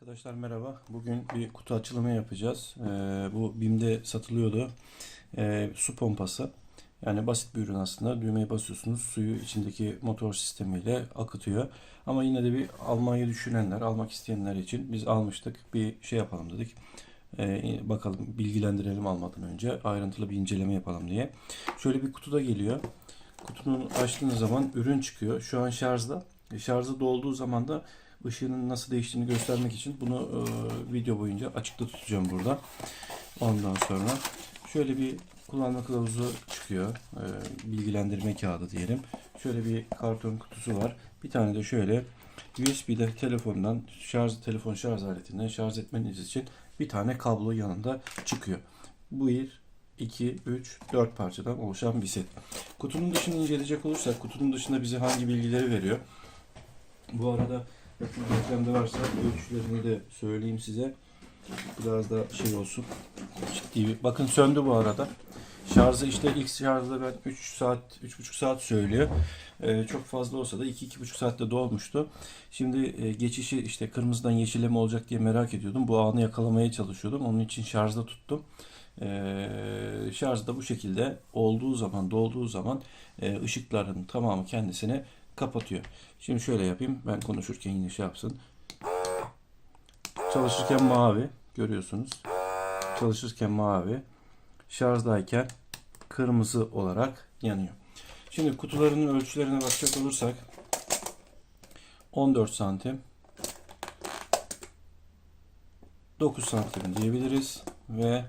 Arkadaşlar merhaba. Bugün bir kutu açılımı yapacağız. Ee, bu BİM'de satılıyordu. Ee, su pompası. Yani basit bir ürün aslında. Düğmeye basıyorsunuz. Suyu içindeki motor sistemiyle akıtıyor. Ama yine de bir almayı düşünenler, almak isteyenler için biz almıştık. Bir şey yapalım dedik. Ee, bakalım bilgilendirelim almadan önce. Ayrıntılı bir inceleme yapalım diye. Şöyle bir kutuda geliyor. Kutunun açtığınız zaman ürün çıkıyor. Şu an şarjda. Şarjı dolduğu zaman da ışığının nasıl değiştiğini göstermek için bunu e, video boyunca açıkta tutacağım burada. Ondan sonra şöyle bir kullanma kılavuzu çıkıyor. E, bilgilendirme kağıdı diyelim. Şöyle bir karton kutusu var. Bir tane de şöyle USB'de telefondan şarj telefon şarj aletinden şarj etmeniz için bir tane kablo yanında çıkıyor. Bu bir 2, 3, 4 parçadan oluşan bir set. Kutunun dışını inceleyecek olursak kutunun dışında bize hangi bilgileri veriyor? Bu arada bakın ekranda varsa ölçülerini de söyleyeyim size. Biraz da şey olsun. Ciddi bir. Bakın söndü bu arada. Şarjı işte ilk şarjda ben 3 saat, 3,5 saat söylüyor. Ee, çok fazla olsa da 2-2,5 saatte dolmuştu. Şimdi e, geçişi işte kırmızıdan yeşile mi olacak diye merak ediyordum. Bu anı yakalamaya çalışıyordum. Onun için şarjda tuttum. Ee, şarj da bu şekilde olduğu zaman, dolduğu zaman e, ışıkların tamamı kendisini kapatıyor. Şimdi şöyle yapayım. Ben konuşurken yine şey yapsın. Çalışırken mavi görüyorsunuz. Çalışırken mavi. Şarjdayken kırmızı olarak yanıyor. Şimdi kutularının ölçülerine bakacak olursak 14 santim 9 santim diyebiliriz ve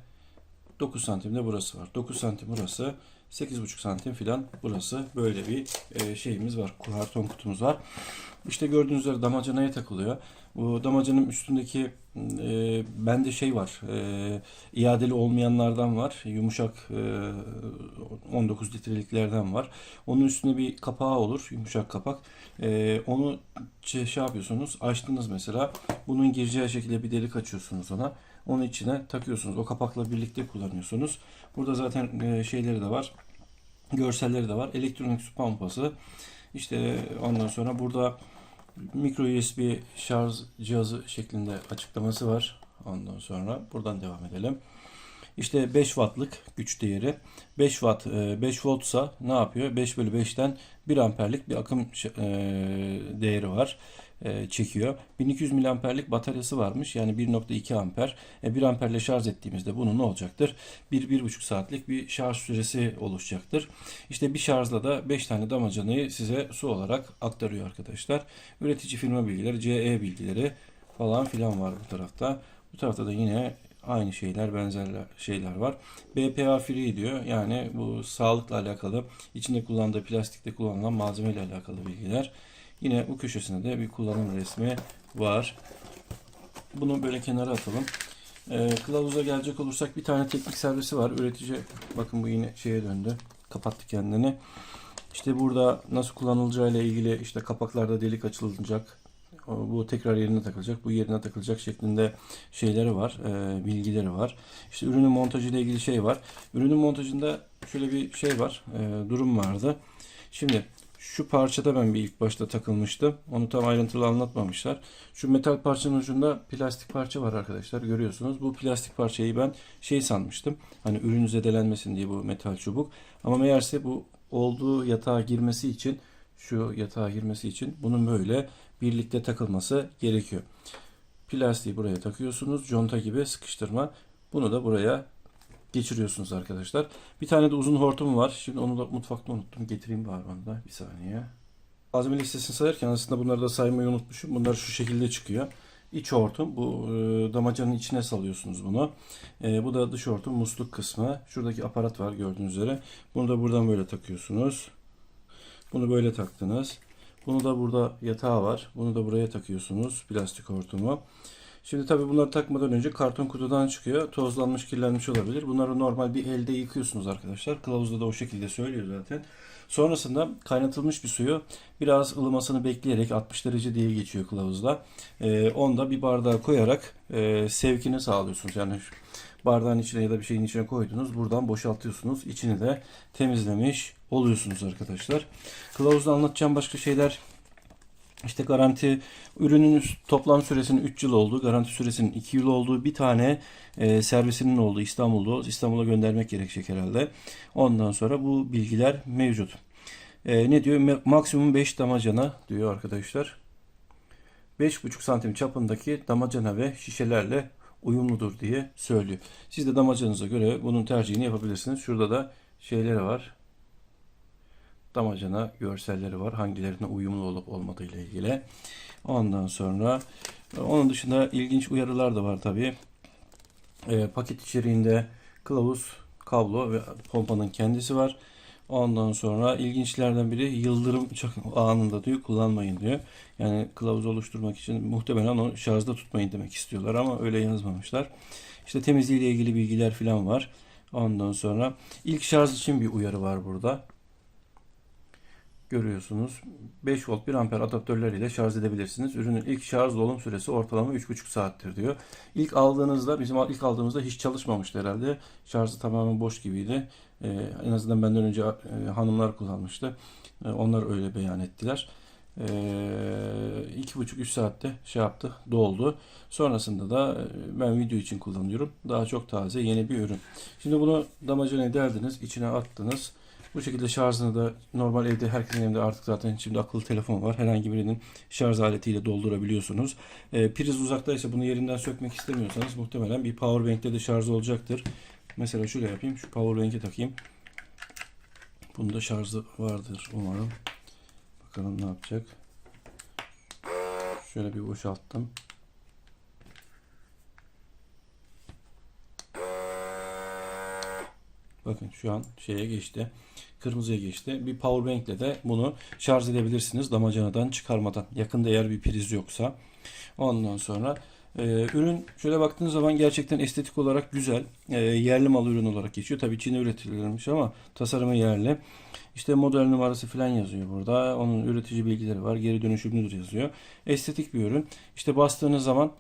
9 santim de burası var. 9 santim burası. 8,5 santim filan burası. Böyle bir e, şeyimiz var. Karton kutumuz var. İşte gördüğünüz üzere damacanaya takılıyor. Bu damacanın üstündeki e, bende şey var. E, iadeli olmayanlardan var. Yumuşak e, 19 litreliklerden var. Onun üstünde bir kapağı olur. Yumuşak kapak. E, onu şey, şey yapıyorsunuz. Açtınız mesela. Bunun gireceği şekilde bir delik açıyorsunuz ona. Onun içine takıyorsunuz. O kapakla birlikte kullanıyorsunuz. Burada zaten e, şeyleri de var. Görselleri de var. Elektronik su pompası. İşte ondan sonra burada micro USB şarj cihazı şeklinde açıklaması var. Ondan sonra buradan devam edelim. İşte 5 wattlık güç değeri. 5 watt 5 voltsa ne yapıyor? 5 bölü 5'ten 1 amperlik bir akım e, değeri var. E, çekiyor. 1200 miliamperlik bataryası varmış. Yani 1.2 amper. E, 1 amperle şarj ettiğimizde bunun ne olacaktır? 1-1.5 saatlik bir şarj süresi oluşacaktır. İşte bir şarjla da 5 tane damacanayı size su olarak aktarıyor arkadaşlar. Üretici firma bilgileri, CE bilgileri falan filan var bu tarafta. Bu tarafta da yine aynı şeyler, benzer şeyler var. BPA free diyor. Yani bu sağlıkla alakalı, içinde kullandığı plastikte kullanılan malzemeyle alakalı bilgiler. Yine bu köşesinde de bir kullanım resmi var. Bunu böyle kenara atalım. Ee, kılavuza gelecek olursak bir tane teknik servisi var. Üretici bakın bu yine şeye döndü. Kapattı kendini. İşte burada nasıl kullanılacağıyla ilgili işte kapaklarda delik açılacak. Bu tekrar yerine takılacak, bu yerine takılacak şeklinde şeyleri var, e, bilgileri var. İşte ürünün montajı ile ilgili şey var. Ürünün montajında şöyle bir şey var, e, durum vardı. Şimdi şu parçada ben bir ilk başta takılmıştım. Onu tam ayrıntılı anlatmamışlar. Şu metal parçanın ucunda plastik parça var arkadaşlar. Görüyorsunuz. Bu plastik parçayı ben şey sanmıştım. Hani ürün zedelenmesin diye bu metal çubuk. Ama meğerse bu olduğu yatağa girmesi için şu yatağa girmesi için bunun böyle birlikte takılması gerekiyor. Plastiği buraya takıyorsunuz. Conta gibi sıkıştırma. Bunu da buraya geçiriyorsunuz arkadaşlar. Bir tane de uzun hortum var. Şimdi onu da mutfakta unuttum. Getireyim bari onu da. Bir saniye. Malzeme listesini sayarken aslında bunları da saymayı unutmuşum. Bunlar şu şekilde çıkıyor. İç hortum. Bu e, damacanın içine salıyorsunuz bunu. E, bu da dış hortum musluk kısmı. Şuradaki aparat var gördüğünüz üzere. Bunu da buradan böyle takıyorsunuz. Bunu böyle taktınız. Bunu da burada yatağı var. Bunu da buraya takıyorsunuz. Plastik hortumu. Şimdi tabii bunları takmadan önce karton kutudan çıkıyor. Tozlanmış, kirlenmiş olabilir. Bunları normal bir elde yıkıyorsunuz arkadaşlar. Kılavuzda da o şekilde söylüyor zaten. Sonrasında kaynatılmış bir suyu biraz ılımasını bekleyerek 60 derece diye geçiyor kılavuzda. Ee, onu da bir bardağa koyarak e, sevkini sağlıyorsunuz. Yani bardağın içine ya da bir şeyin içine koydunuz. Buradan boşaltıyorsunuz. İçini de temizlemiş oluyorsunuz arkadaşlar. Kılavuzda anlatacağım başka şeyler İşte garanti ürünün toplam süresinin 3 yıl olduğu, garanti süresinin 2 yıl olduğu bir tane e, servisinin olduğu İstanbul'da. İstanbul'a göndermek gerekecek herhalde. Ondan sonra bu bilgiler mevcut. E, ne diyor? Maksimum 5 damacana diyor arkadaşlar. 5,5 santim çapındaki damacana ve şişelerle uyumludur diye söylüyor. Siz de damacanıza göre bunun tercihini yapabilirsiniz. Şurada da şeyleri var. Damacana görselleri var. Hangilerine uyumlu olup olmadığı ile ilgili. Ondan sonra e, onun dışında ilginç uyarılar da var tabii. E, paket içeriğinde kılavuz, kablo ve pompanın kendisi var. Ondan sonra ilginçlerden biri yıldırım çak anında diyor kullanmayın diyor. Yani kılavuz oluşturmak için muhtemelen onu şarjda tutmayın demek istiyorlar ama öyle yazmamışlar. İşte temizliği ile ilgili bilgiler falan var. Ondan sonra ilk şarj için bir uyarı var burada. Görüyorsunuz. 5 volt 1 amper adaptörler ile şarj edebilirsiniz. Ürünün ilk şarj dolum süresi ortalama 3,5 saattir diyor. İlk aldığınızda bizim ilk aldığımızda hiç çalışmamıştı herhalde. Şarjı tamamen boş gibiydi. Ee, en azından benden önce e, hanımlar kullanmıştı. E, onlar öyle beyan ettiler. Ee, 2,5-3 saatte şey yaptı, doldu. Sonrasında da e, ben video için kullanıyorum. Daha çok taze, yeni bir ürün. Şimdi bunu damacanaya derdiniz, içine attınız. Bu şekilde şarjını da normal evde herkesin evinde artık zaten şimdi akıllı telefon var. Herhangi birinin şarj aletiyle doldurabiliyorsunuz. E, priz uzaktaysa bunu yerinden sökmek istemiyorsanız muhtemelen bir power bank'te de şarj olacaktır. Mesela şöyle yapayım. Şu power bank'i takayım. Bunda şarjı vardır umarım. Bakalım ne yapacak. Şöyle bir boşalttım. Bakın şu an şeye geçti. Kırmızıya geçti. Bir power bank ile de bunu şarj edebilirsiniz damacanadan çıkarmadan. Yakında eğer bir priz yoksa. Ondan sonra e, ürün şöyle baktığınız zaman gerçekten estetik olarak güzel. E, yerli mal ürün olarak geçiyor. Tabii Çin'de üretilirmiş ama tasarımı yerli. İşte model numarası falan yazıyor burada. Onun üretici bilgileri var. Geri dönüşümlüdür yazıyor. Estetik bir ürün. İşte bastığınız zaman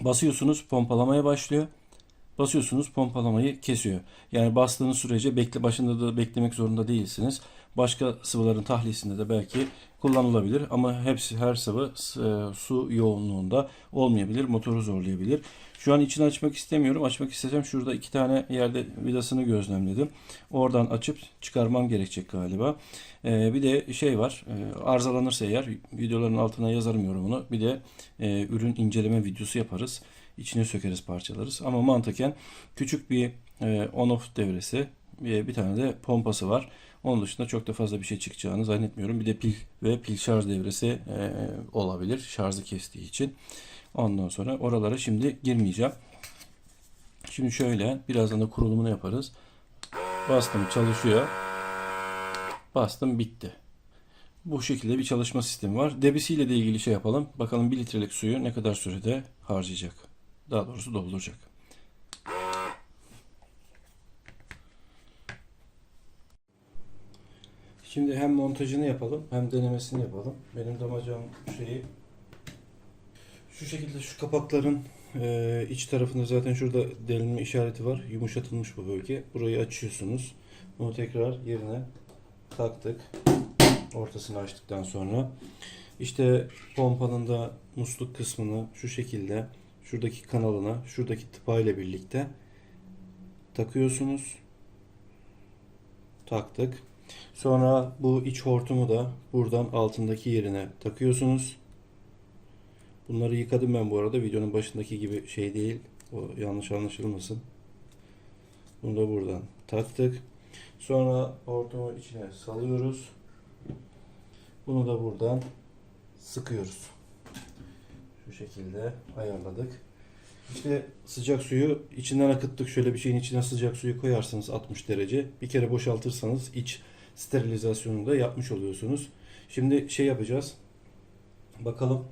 basıyorsunuz pompalamaya başlıyor. Basıyorsunuz pompalamayı kesiyor. Yani bastığınız sürece bekle başında da beklemek zorunda değilsiniz. Başka sıvıların tahliyesinde de belki kullanılabilir ama hepsi her sıvı e, su yoğunluğunda olmayabilir. Motoru zorlayabilir. Şu an içini açmak istemiyorum. Açmak istesem şurada iki tane yerde vidasını gözlemledim. Oradan açıp çıkarmam gerekecek galiba. E, bir de şey var. E, arızalanırsa eğer videoların altına yazarım yorumunu. Bir de e, ürün inceleme videosu yaparız içine sökeriz parçalarız. Ama mantıken küçük bir e, on-off devresi bir, bir tane de pompası var. Onun dışında çok da fazla bir şey çıkacağını zannetmiyorum. Bir de pil ve pil şarj devresi e, olabilir şarjı kestiği için. Ondan sonra oralara şimdi girmeyeceğim. Şimdi şöyle birazdan da kurulumunu yaparız. Bastım çalışıyor. Bastım bitti. Bu şekilde bir çalışma sistemi var. Debisiyle de ilgili şey yapalım. Bakalım 1 litrelik suyu ne kadar sürede harcayacak. Daha doğrusu dolduracak. Şimdi hem montajını yapalım hem denemesini yapalım. Benim damacam şeyi şu şekilde şu kapakların e, iç tarafında zaten şurada delinme işareti var. Yumuşatılmış bu bölge. Burayı açıyorsunuz. Bunu tekrar yerine taktık. Ortasını açtıktan sonra işte pompanın da musluk kısmını şu şekilde şuradaki kanalına, şuradaki tıpayla birlikte takıyorsunuz. Taktık. Sonra bu iç hortumu da buradan altındaki yerine takıyorsunuz. Bunları yıkadım ben bu arada. Videonun başındaki gibi şey değil. O yanlış anlaşılmasın. Bunu da buradan taktık. Sonra hortumu içine salıyoruz. Bunu da buradan sıkıyoruz. Şu şekilde ayarladık. İşte sıcak suyu içinden akıttık. Şöyle bir şeyin içine sıcak suyu koyarsınız 60 derece. Bir kere boşaltırsanız iç sterilizasyonunu da yapmış oluyorsunuz. Şimdi şey yapacağız. Bakalım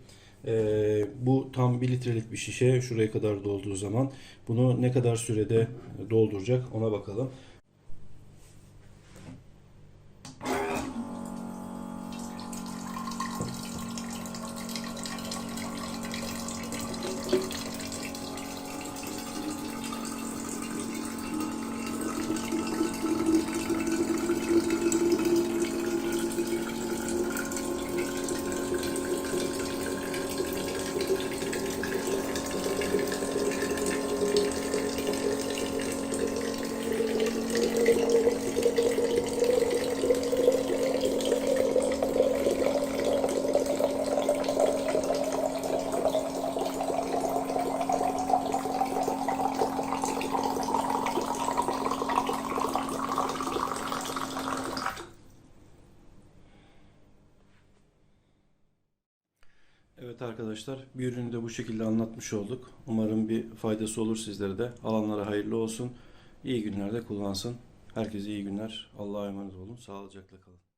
ee, bu tam 1 litrelik bir şişe şuraya kadar dolduğu zaman bunu ne kadar sürede dolduracak ona bakalım. Evet arkadaşlar bir ürünü de bu şekilde anlatmış olduk. Umarım bir faydası olur sizlere de. Alanlara hayırlı olsun. İyi günlerde kullansın. Herkese iyi günler. Allah'a emanet olun. Sağlıcakla kalın.